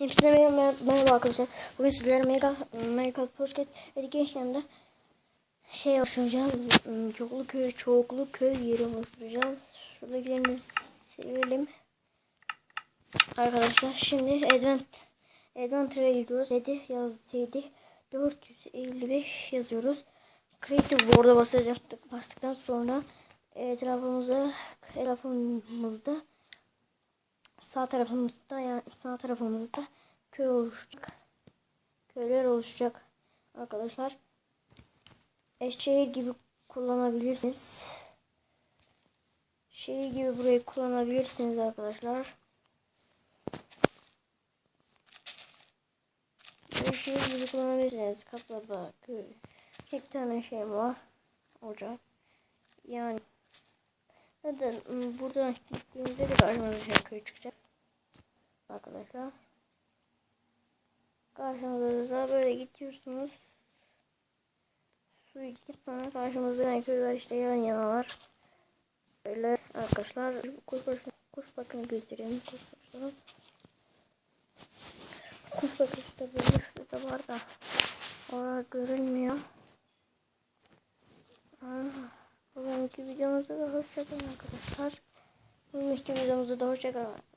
Hepsine merhaba, merhaba arkadaşlar. Bugün sizlere Mega Mega Pocket Education'da şey oluşturacağım. ım, Çoklu köy, çoklu köy yeri oluşturacağım. Şuradakilerini silelim. Arkadaşlar şimdi Advent Adventure'a gidiyoruz. 7 yaz 7 455 yazıyoruz. Creative Board'a basacaktık. Bastıktan sonra etrafımıza etrafımızda sağ tarafımızda yani sağ tarafımızda köy oluşacak. Köyler oluşacak arkadaşlar. Eşşehir gibi kullanabilirsiniz. Şehir gibi burayı kullanabilirsiniz arkadaşlar. Eşşehir gibi kullanabilirsiniz. Kasaba, köy. Tek tane şey var. Ocak. Yani Zaten ım, buradan gittiğimizde de karşımıza şey köy çıkacak. Arkadaşlar. Karşınıza böyle gidiyorsunuz. Su içtik sonra karşımızda yani köyler işte yan yana var. Böyle arkadaşlar kuş bakın, kuş bakın göstereyim kuş bakın. Kuş bakın işte böyle şurada var da orada görünmüyor. Bugünkü videomuzda da hoşçakalın arkadaşlar. Bugünkü videomuzda da hoşçakalın.